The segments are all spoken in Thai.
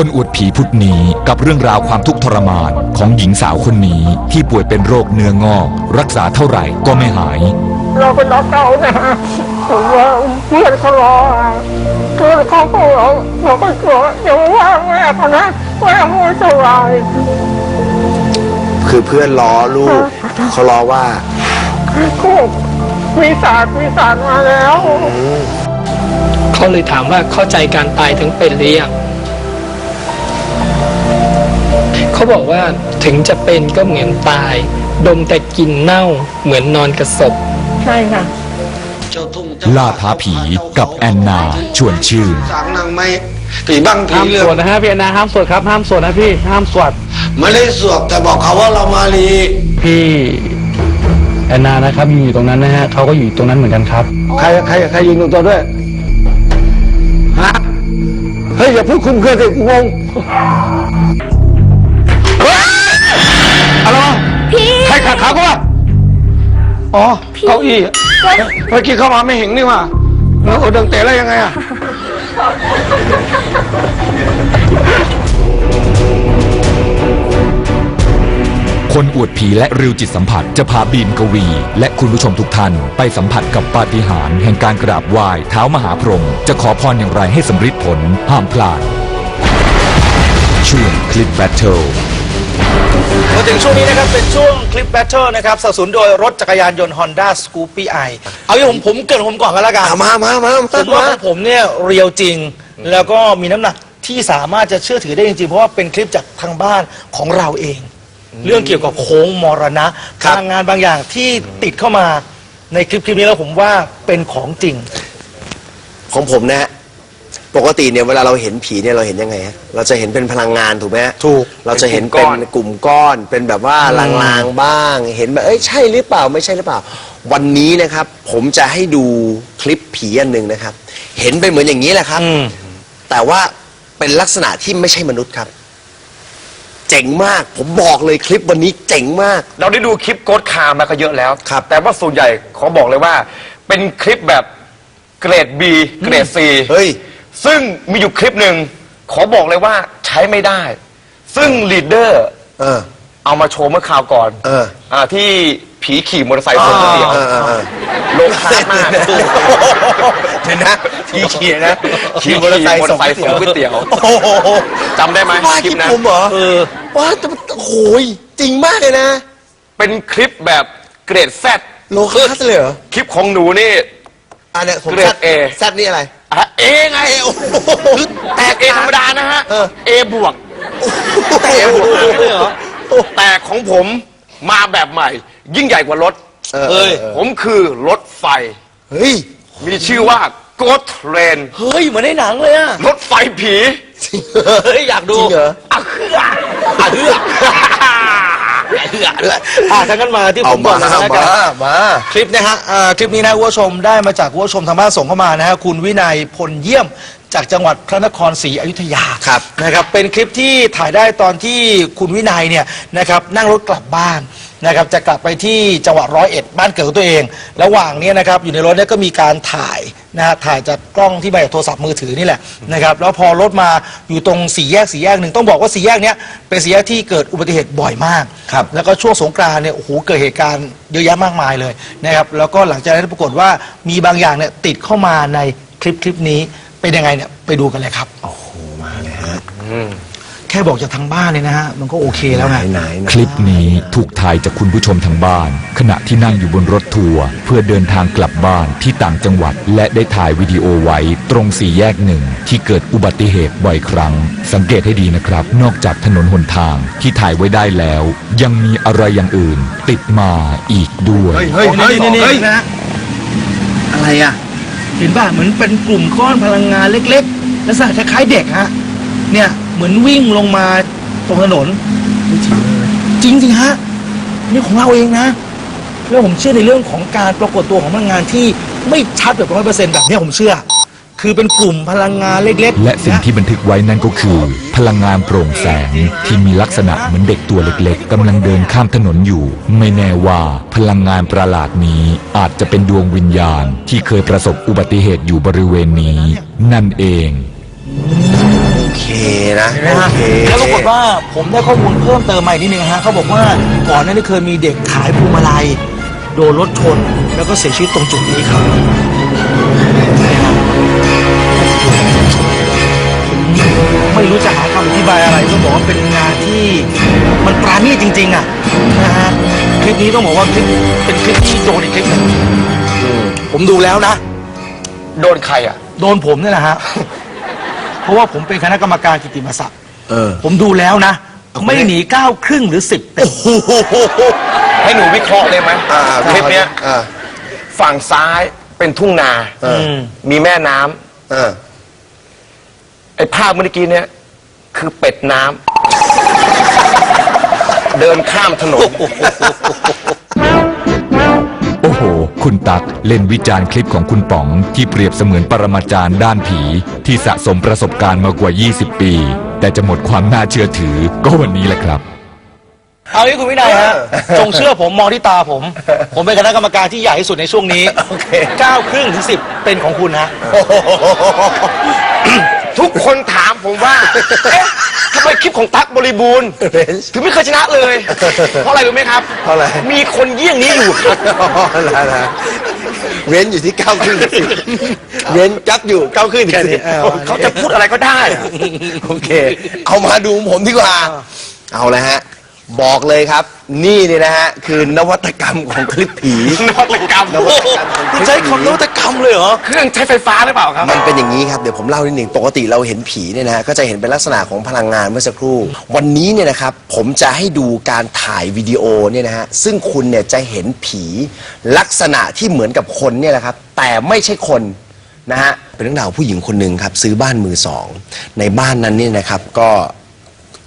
คนอวดผีพุทธนี้กับเรื่องราวความทุกข์ทรมานของหญิงสาวคนนี้ที่ป่วยเป็นโรคเนื้องอก รักษาเท่าไหร่ก็ไม่หาย เราเป็นนักเก่านะผมว่าเพื่อนเขารอเพื่อนเขาก็รอเราก็กลัวอย่ามาว่าแม่เขานะแม่ไม่สบายคือเพื่อนล้อลูกเขาล้อว่ากูมีศาสตร์มีศาสตร์มาแล้ว เขาเลยถามว่าเข้าใจการตายถึงเป็นหรือยัง เขาบอกว่าถึงจะเป็นก็เหมือนตาย ดมแต่กลิ่นเน่าเหมือนนอนกระสบ ใช่ค่ะ ล่าท้าผีกับแอนนาชวนชื่น สางนางไม่ผีบ้างผีห้ามเรื่อสวดงนะฮะพี่แอนนาห้ามสวดครับ ห้ามสวดนะพี่ห้ามสวดไม่ได้สวดแต่บอกเขาว่าเรามาลีพี่แอนนานะครับอยู่ตรงนั้นนะฮะเขาก็อยู่ตรงนั้นเหมือนกันครับ ใครใครใครยิงตรงตัวด้วยฮะเฮ้ยอย่าพูดคุ้มเครือสิกูงง ขัดขากูวะอ๋อเก้าอี้อะเมื่อกี้เข้ามาไม่เห็นนี่ว่าแล้วโอเดิงเตะแล้วยังไงอะคนอวดผีและริวจิตสัมผัสจะพาบีมกวี และคุณผู้ชมทุกท่าน ไปสัมผัสกับปาฏิหาริย์แห่งการกราบไหว้เท้ามหาพรหมจะขอพรอย่างไรให้สำเร็จผลห้ามพลาดช่วงคลิปแบทเทิล มาถึงช่วงนี้นะครับ เป็นช่วงคลิปแบทเทิลนะครับสนับสนุนโดยรถจักรยานยนต์ Honda Scoopy i เอางี้ผมผมเกรินผมก่อนกันแล้วกัน มามามาผมว่าของผมเนี่ยเรียวจริง แล้วก็มีน้ำหนักที่สามารถจะเชื่อถือได้จริงๆ เพราะว่าเป็นคลิปจากทางบ้านของเราเอง เรื่องเกี่ยวกับโค้งมรณะพลังงานบางอย่างที่ติดเข้ามาในคลิปคลิปนี้แล้วผมว่าเป็นของจริง ของผมนะฮะ ปกติเนี่ยเวลาเราเห็นผีเนี่ยเราเห็นยังไงฮะเราจะเห็นเป็นพลังงานถูกไหมฮะถูก เราจะเห็นเป็นกลุ่มก้อน เป็นแบบว่าลางๆบ้าง เห็นแบบเอ้ยใช่หรือเปล่าไม่ใช่หรือเปล่า วันนี้นะครับ ผมจะให้ดูคลิปผีอันหนึ่งนะครับ เห็นเป็นเหมือนอย่างนี้แหละครับ อืม แต่ว่าเป็นลักษณะที่ไม่ใช่มนุษย์ครับ เจ๋งมาก ผมบอกเลยคลิปวันนี้เจ๋งมาก เราได้ดูคลิปโกดคาร์มาก็เยอะแล้ว ครับ แต่ว่าส่วนใหญ่ขอบอกเลยว่า เป็นคลิปแบบเกรด B เกรด C เฮ้ย ซึ่งมีอยู่คลิปหนึ่งขอบอกเลยว่าใช้ไม่ได้ ซึ่งลีดเดอร์ เออ เอามาโชว์เมื่อคราวก่อนเอออ่าที่ผีขี่มอเตอร์ไซค์คนเดียวเออเออเออลงคาร์ดมากเดี๋ยวนะขี่ขี่นะขี่มอเตอร์ไซค์ส่งก๋วยเตี๋ยวโอ้โหจำได้ไหมว่าคลิคลิปปนั้น ผมเหรอเออว่าแต่มันโอ้โหยจริงมากเลยนะ เป็นคลิปแบบเกรดแซดโลคัสเลยเหรอ คลิปของหนูนี่ อันเนี้ยผมเกรดแซด A แซดนี่อะไร อะเอไงคือแตกเอธรรมดานะฮะ เออ เอบวกแต่บวกเลยเหรอ แต่ของผมมาแบบใหม่ ยิ่งใหญ่กว่ารถ เออเอ้ยเออ ผมคือรถไฟ เฮ้ย มีชื่อว่า Ghost Train เฮ้ย เหมือนในหนังเลยอะรถไฟผี เฮ้ย อยากดูจริงเหรออะเฮืออะเฮือ อะเฮืออะถ้างั้นมาที่ผมก่อนเลยนะกันมา คลิปนะฮะเอ่อคลิปนี้นะคุณผู้ชมได้มาจากคุณผู้ชมทางบ้านส่งเข้ามานะฮะคุณวินัยพลเยี่ยมจากจังหวัดพระนครศรีอยุธยาครับนะครับ เป็นคลิปที่ถ่ายได้ตอนที่คุณวินัยเนี่ยนะครับนั่งรถกลับบ้านนะครับจะกลับไปที่จังหวัดร้อยเอ็ดบ้านเกิดของตัวเอง ระหว่างเนี้นะครับอยู่ในรถเนี่ยก็มีการถ่าย นะฮะถ่ายจากกล้องที่มาจากโทรศัพท์มือถือนี่แหละนะครับแล้วพอรถมาอยู่ตรงสี่แยกสี่แยกหนึ่งต้องบอกว่าสี่แยกเนี้ยเป็นสี่แยกที่เกิดอุบัติเหตุบ่อยมาก ครับ แล้วก็ช่วงสงกรานต์เนี่ยโอ้โหเกิดเหตุการณ์เยอะแยะมากมายเลยนะครับแล้วก็หลังจากนั้นปรากฏว่ามีบางอย่างเนี่ยติดเข้ามาในคลิปคลิปนี้เป็นยังไงเนี่ยไปดูกันเลยครับ โอ้โหมาเลยฮะแค่บอกจากทางบ้านเลยนะฮะ มันก็โอเคแล้วไง ไหนไหนคลิปนี้ถูกถ่ายจากคุณผู้ชมทางบ้าน ขณะที่นั่งอยู่บนรถทัวร์เพื่อเดินทางกลับบ้านที่ต่างจังหวัด และได้ถ่ายวิดีโอไว้ตรงสี่แยกหนึ่ง ที่เกิดอุบัติเหตุบ่อยครั้ง สังเกตให้ดีนะครับ นอกจากถนนหนทางที่ถ่ายไว้ได้แล้ว ยังมีอะไรอย่างอื่น ติดมาอีกด้วย เฮ้ยนี่นี่นี่นะอะไรอะ เห็นป่ะเหมือนเป็นกลุ่มก้อนพลังงานเล็ก ๆ ลักษณะคล้ายๆเด็กฮะ เนี่ยเหมือนวิ่งลงมาตรงถนนจริงจริงๆฮะนี่ของเราเองนะ แล้วผมเชื่อในเรื่องของการปรากฏตัวของพลังงานที่ไม่ชัดแบบร้อยเปอร์เซ็นต์แบบเนี้ยผมเชื่อ คือเป็นกลุ่มพลังงานเล็กๆและสิ่งที่บันทึกไว้นั่นก็คือ พลังงานโปร่งแสงที่มีลักษณะเหมือนเด็กตัวเล็กๆกำลังเดินข้ามถนนอยู่ ไม่แน่ว่าพลังงานประหลาดนี้อาจจะเป็นดวงวิญญาณที่เคยประสบอุบัติเหตุอยู่บริเวณนี้ นั่นเองโอ เคนะเห็นไหมโอฮะเค แล้วปรากฏว่าผมได้ข้อมูลเพิ่มเติมมาอีกนิดนึงฮะเขาบอกว่าก่อนหน้านี้เคยมีเด็กขายพวงมาลัยโดนรถชน แล้วก็เสียชีวิตตรงจุดนี้ครับเนี่ยฮะผมไม่รู้จะหาคำอธิบายอะไรต้องบอกว่าเป็นงานที่มันปราณีตจริง ๆอะนะฮะคลิปนี้ต้องบอกว่าคลิปเป็นคลิปที่โดนอีกคลิปหนึ่งผมดูแล้วนะ โดนใครอะ โดนผมนี่แหละฮะ เพราะว่าผมเป็นคณะกรรมการกิตติมศักดิ์เออ ผมดูแล้วนะ ไม่หนีเก้าครึ่งหรือสิบเต็ม ให้หนูวิเคราะห์ได้ไหมอ่าคลิปเนี้ยอ่า ฝั่งซ้ายเป็นทุ่งนาเออมมีแม่น้ำเออไอ้ภาพเมื่อกี้เนี่ยคือเป็ดน้ำเดินข้ามถนนโอ้โห คุณตักเล่นวิจารณ์คลิปของคุณป๋อง ที่เปรียบเสมือนปรมาจารย์ด้านผี ที่สะสมประสบการณ์มากว่า 20 ปี แต่จะหมดความน่าเชื่อถือก็วันนี้แหละครับ เอางี้คุณวินัยฮะ จงเชื่อผมมองที่ตาผม ผมเป็นคณะกรรมการที่ใหญ่ที่สุดในช่วงนี้โอเค เก้าครึ่งถึงสิบเป็นของคุณฮะ ทุกคนถามผมว่า เอ๊ะทำไมคลิปของตั๊กบริบูรณ์ เบนซ์ถึงไม่เคยชนะเลย เพราะอะไรรู้ไหมครับเพราะอะไร มีคนเยี่ยงนี้อยู่ครับละละเว้นอยู่ที่เก้าครึ่งสิบเว้นจับอยู่เก้าครึ่งถึงสิบเออเขาจะพูดอะไรก็ได้อะโอเค เอามาดูผมดีกว่า เอาละฮะ บอกเลยครับ นี่นี่นะฮะ คือนวัตกรรมของคลิปผี นวัตกรรมนวัตกรรมของคคุณลิปใช้ผีคำนวัตกรรมเลยเหรอ เครื่องใช้ไฟฟ้าหรือเปล่าครับ มันเป็นอย่างนี้ครับ เดี๋ยวผมเล่านิดหนึ่งปกติเราเห็นผีเนี่ยนะฮะก็จะเห็นเป็นลักษณะของพลังงานเมื่อสักครู่ วันนี้เนี่ยนะครับ ผมจะให้ดูการถ่ายวิดีโอเนี่ยนะฮะ ซึ่งคุณเนี่ยจะเห็นผีลักษณะที่เหมือนกับคนเนี่ยแหละครับ แต่ไม่ใช่คน นะฮะเป็นเรื่องราวผู้หญิงคนหนึ่งครับ ซื้อบ้านมือสอง ในบ้านนั้นเนี่ยนะครับก็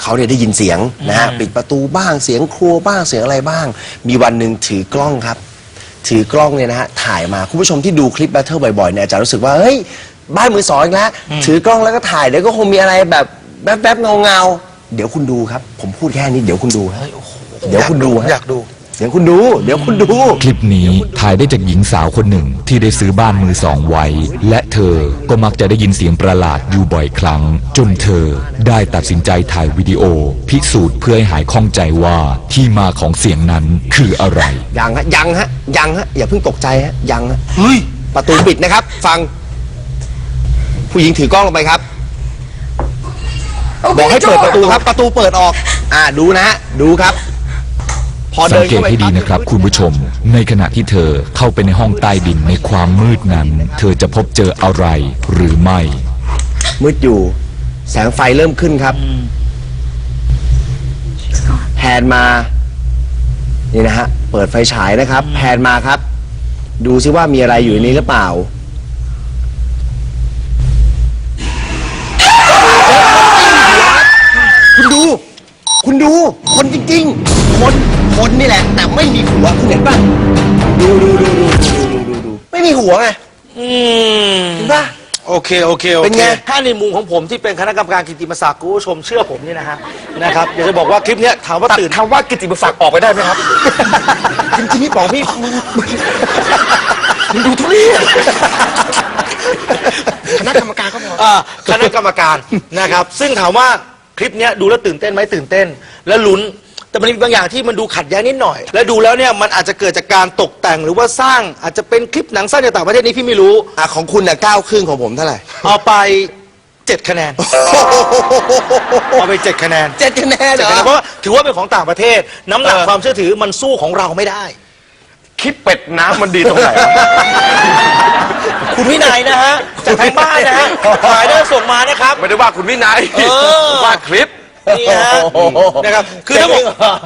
เขาเนี่ยได้ยินเสียงนะฮะปิดประตูบ้างเสียงครัวบ้างเสียงอะไรบ้าง มีวันหนึ่งถือกล้องครับ ถือกล้องเนี่ยนะฮะถ่ายมาคุณผู้ชมที่ดูคลิปแบทเทิลบ่อยๆเนี่ยอาจจะรู้สึกว่าเฮ้ยบ้านมือสองอีกแล้วถือกล้องแล้วก็ถ่ายเดี๋ยวก็คงมีอะไรแบบแป๊บๆเงาๆเดี๋ยวคุณดูครับ ผมพูดแค่นี้เดี๋ยวคุณดูฮะเดี๋ยวคุณดูฮะ อยากดู เดี๋ยวคุณดู เดี๋ยวคุณดู คลิปนี้ถ่ายได้จากหญิงสาวคนหนึ่งที่ได้ซื้อบ้านมือสองไว้ และเธอก็มักจะได้ยินเสียงประหลาดอยู่บ่อยครั้ง จนเธอได้ตัดสินใจถ่ายวิดีโอ พิสูจน์เพื่อให้หายข้องใจว่าที่มาของเสียงนั้นคืออะไร ยังฮะยังฮะยังฮะอย่าเพิ่งตกใจฮะยังฮะเฮ้ยประตูปิดนะครับ ฟัง ผู้หญิงถือกล้องลงไปครับ บอกให้เปิดประตูครับ ประตูเปิดออก อ่าดูนะฮะดูครับพอ สัเดิงนเกตเข้าไปให้ดีนะครับคุณผู้ชม ในขณะที่เธอเข้าไปในห้องใต้ดินในความมืดนั้น เธอจะพบเจออะไรหรือไม่ มืดอยู่ แสงไฟเริ่มขึ้นครับแผนมา นี่นะฮะ เปิดไฟฉายนะครับแผนมาครับ ดูซิว่ามีอะไรอยู่ในนี้หรือเปล่าคุณดูคุณ ดู คนจริงๆ คนคนนี่แหละ แต่ไม่มีหัวคุณเห็นป่ะดูดูดูดูดูดูดูดูไม่มีหัวไงอืมเห็นป่ะ โอเค โอเค โอเป็นเค ไง ถ้าในมุมของผมที่เป็นคณะกรรมการกิตติมศักดิ์คุณผู้ชมเชื่อผมนี่นะฮะนะครับอยากจะบอกว่าคลิปเนี้ยถามว่าตัดตื่น คำว่ากิตติมศักดิ์ออกไปได้ไหมครับ จริงๆพี่ป๋องพี่มันดูทุเรศคณะกรรมการก็พอ อ่าคณะกรรมการ นะครับ ซึ่งถามว่า คลิปเนี้ยดูแล้วตื่นเต้นไหมตื่นเต้น และลุ้น แต่มันมีบางอย่างที่มันดูขัดแย้งนิดหน่อย และดูแล้วเนี่ยมันอาจจะเกิดจากการตกแต่งหรือว่าสร้างอาจจะเป็นคลิปหนังสั้นจากต่างประเทศนี้พี่ไม่รู้ อะของคุณน่ะเก้าครึ่งของผมเท่าไหร่เอาไปเจ็ดคะแนน เอาไปเจ็ดคะแนนเจ็ดคะแนนเหรเจ็ดอคะแนนเพราะว่าถือว่าเป็นของต่างประเทศ น้ำหนักเออ ความเชื่อถือมันสู้ของเราไม่ได้ คลิปเป็ดน้ำมันดีตรงไหน คุณวินัยนะฮะจากทางบ้านนะฮะถ่ายได้ส่งมานะครับ ไม่ได้ว่าคุณวินัยเออ ว่าคลิป นี่ฮะนะครับคือถ้าบอก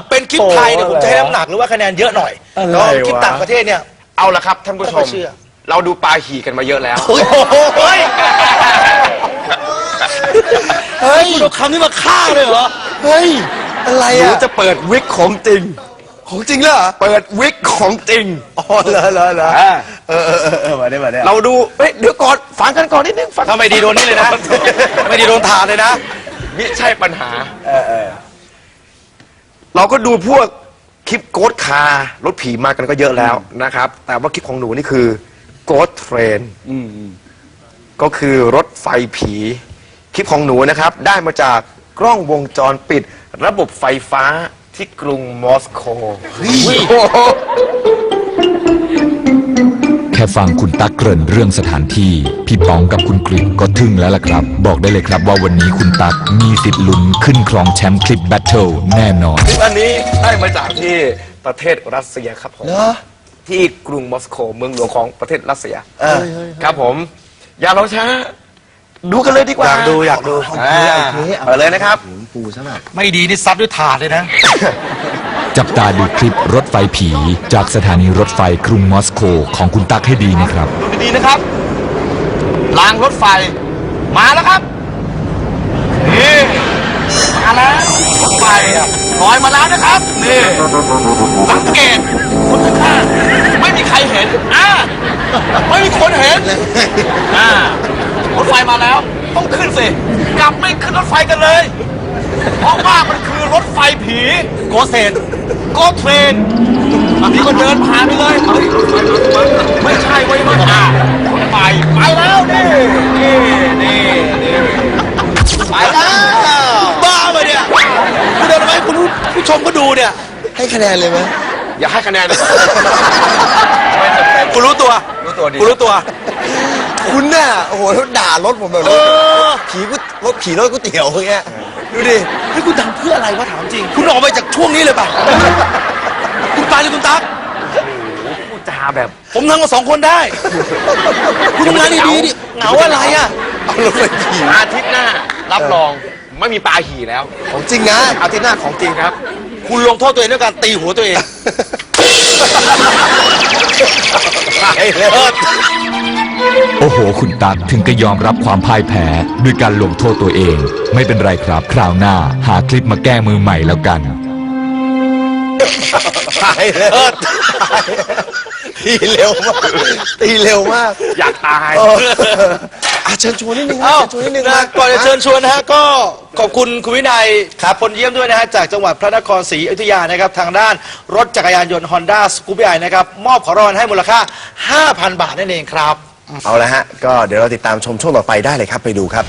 เป็นคลิปไทยเนี่ยผมจะให้น้ำหนักหรือว่าคะแนนเยอะหน่อยแล้วคลิปต่างประเทศเนี่ย เอาละครับท่านผู้ชไม่มเชื่อ เราดูปลาหี่กันมาเยอะแล้วเฮ้ยเฮ้ยคุณเอาคำนี้มาฆ่าเลยเหรอ เฮ้ย อะไรหนูอะจะเปิดวิกของจริง ของจริงเหรอเปิดวิกของจริง อ๋อเหรอเหรอเหรอเออเออเออเออมาได้มาได้เราดูเฮ้ยเดี๋ยวก่อนฟังกันก่อนนิดนึงฟังถ้าไม่ดีโดนนี่เลยนะ ไม่ดีโดนถาดเลยนะ มิใช่ปัญหาเราก็ดูพวกคลิปโกดคาร์รถผีมากันก็เยอะแล้วนะครับ แต่ว่าคลิปของหนูนี่คือโกดเทรนก็คือรถไฟผี คลิปของหนูนะครับ ได้มาจากกล้องวงจรปิด ระบบไฟฟ้า ที่กรุงมอสโกแค่ฟังคุณตั๊กเกริ่นเรื่องสถานที่ พี่ป๋องกับคุณกฤษก็ทึ่งแล้วล่ะครับ บอกได้เลยครับว่าวันนี้คุณตั๊กมีสิทธิ์ลุ้นขึ้นครองแชมป์คลิปแบทเทิลแน่นอนคลิปอันนี้ได้มาจากที่ประเทศรัสเซียครับผมเหรอที่กรุงมอสโกเมืองหลวงของประเทศรัสเซียเออครับผม อย่ารอช้า ดูกันเลยดีกว่าอยากดูอยากดูอ่าเปิดเลยนะครับปูซะแบบไม่ดีนี่ซัดด้วยถาดเลยนะ จับตาดูคลิปรถไฟผี จากสถานีรถไฟกรุงมอสโกของคุณตั๊กให้ดีนะครับ ดูดีๆนะครับ รางรถไฟ มาแล้วครับ นี่ มาแล้ว รถไฟอะลอยมาแล้วนะครับ นี่ สังเกตคนข้างๆไม่มีใครเห็นอ่า ไม่มีคนเห็น อ่า รถไฟมาแล้ว ต้องขึ้น สิ กลับไม่ขึ้นรถไฟกันเลย เพราะว่ามันคือรถไฟผีโกเซนโกเทรนนี่ก็เดินผ่านไปเลยเฮ้ยรถไฟมาไม่ใช่ไว้ยมันอะรถไฟไปแล้วนี่นี่นี่นี่ไปแล้วบ้าไปะเนี่ยคุณเดินไปคุณผู้ชมก็ดูเนี่ย ให้คะแนนเลยไหมอย่าให้คะแนนคุณรู้ตัว รู้ตัวดีคุณรู้ตัว คุณน่ะโอ้โหแล้วด่ารถผมแบบเออผีก๋วยรถผีรถก๋วยเตี๋ยวอย่างเงี้ยดูดิเฮ้ยคุณทำเพื่ออะไรวะถามจริง คุณออกไปจากช่วงนี้เลยป่ะ คุณตายเลยคุณตั๊กพูดจาแบบผมทำกับสองคนได้ คุณทำงานดีๆดิเหงาอะไรอะ เอารถไฟผีอาทิตย์หน้า รับรองไม่มีปลาหี่แล้ว ของจริงนะอาทิตย์หน้าของจริงครับ คุณลงโทษตัวเองด้วยการตีหัวตัวเองตายเลย โอ้โห คุณตั๊กถึงก็ยอมรับความพ่ายแพ้ด้วยการลงโทษตัวเอง ไม่เป็นไรครับ คราวหน้า หาคลิปมาแก้มือใหม่แล้วกัน ตายเลยตีเร็วมากตีเร็วมากอยากตาย เอออะเชิญชวนนิดนึงครัเอ้าบเชิญชวนนิดนึงนะนะก่อนจะเชิญชวนนะฮะก็ขอบคุณคุณวินัยครับพลเยี่ยมด้วยนะฮะจากจังหวัดพระนครศรีอยุธยานะครับทางด้านรถจักรยานยนต์ Honda s c o o p y นะครับมอบของรางวัลให้มูลค่า 5,000 บาทนั่นเองครับ เอาละฮะ ก็เดี๋ยวเราติดตามชมช่วงต่อไปได้เลยครับไปดูครับ